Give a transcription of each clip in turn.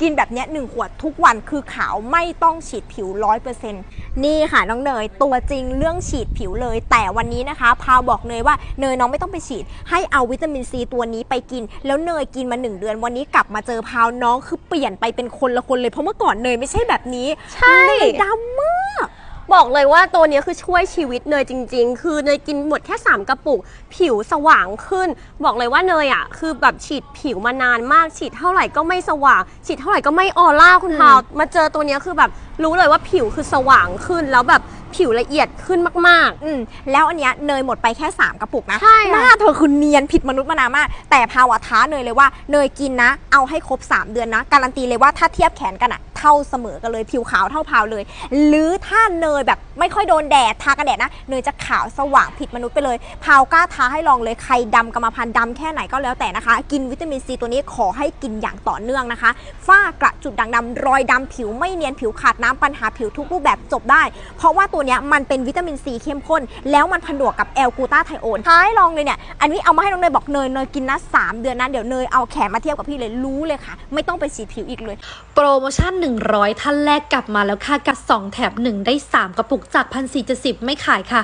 กินแบบเนี้ยหนึ่งขวดทุกวันคือขาวไม่ต้องฉีดผิวร้อยเปอร์เซ็นต์นี่ค่ะน้องเนย ตัวจริงเรื่องฉีดผิวเลย แต่วันนี้นะคะพาวบอกเนยว่าเนยน้องไม่ต้องไปฉีด ให้เอาวิตามินซีตัวนี้ไปกิน แล้วเนยกินมาหนึ่งเดือน วันนี้กลับมาเจอพาวน้องคือเปลี่ยนไปเป็นคนละคนเลยเพราะเมื่อก่อนเนยไม่ใช่แบบนี้ใช่เนยดำมาก บอกเลยว่าตัวเนี้ยคือช่วยชีวิตเนยจริง ๆ คือเนยกินหมดแค่ 3 กระปุก ผิวสว่างขึ้น บอกเลยว่าเนยอะคือแบบฉีดผิวมานานมาก ฉีดเท่าไหร่ก็ไม่สว่าง ฉีดเท่าไหร่ก็ไม่ออร่าคุณพาวมาเจอตัวเนี้ยคือแบบรู้เลยว่าผิวคือสว่างขึ้นแล้วแบบผิวละเอียดขึ้นมาก อืมแล้วอันเนี้ยเนยหมดไปแค่ 3 กระปุกนะใช่หค่ะน้าเธอคือเนียนผิดมนุษย์มานามาก แต่ภาวะท้าเนยเลยว่าเนยกินนะ เอาให้ครบ 3 เดือนนะ การันตีเลยว่าถ้าเทียบแขนกันอะ เท่าเสมอกันเลย ผิวขาวเท่าพาวเลย หรือถ้าเนยแบบ ไม่ค่อยโดนแดดทากันแดดนะเนยจะขาวสว่างผิดมนุษย์ไปเลยพาวก้าท้าให้ลองเลยใครดำกรรมพันธุ์ดำแค่ไหนก็แล้วแต่นะคะ กินวิตามินซีตัวนี้ขอให้กินอย่างต่อเนื่องนะคะฝ้ากระจุดด่างดำรอยดำผิวไม่เนียนผิวขาดน้ำปัญหาผิวทุกรูปแบบจบได้ เพราะว่าตัวนี้มันเป็นวิตามินซีเข้มข้น แล้วมันผนวกกับแอลกูตาไทโอนท้ายลองเลยเนี่ยอันนี้เอามาให้น้องเนยบอกเนยเนยกินนะ3เดือนนะเดี๋ยวเนยเอาแขนมาเทียบกับพี่เลยรู้เลยค่ะ ไม่ต้องไปฉีดผิวอีกเลย โปรโมชั่น 100 ท่านแรกกลับมาแล้วค่ะกับ 2 แถม 1 ได้ 3 กระปุกจาก 1,470 ไม่ขายค่ะ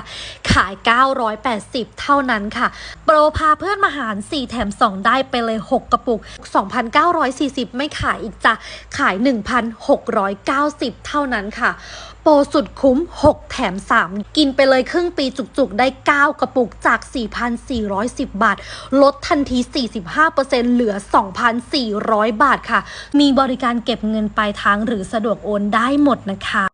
ขาย 980 เท่านั้นค่ะ โปรพาเพื่อนมาหาร 4 แถม 2 ได้ไปเลย 6 กระปุก 2,940 ไม่ขายอีกจ้ะ ขาย 1,690 เท่านั้นค่ะโปรสุดคุ้ม 6 แถม 3 กินไปเลยครึ่งปีจุกๆ ได้ 9 กระปุกจาก 4,410 บาท ลดทันที 45%เหลือ 2,400 บาทค่ะ มีบริการเก็บเงินปลายทางหรือสะดวกโอนได้หมดนะคะ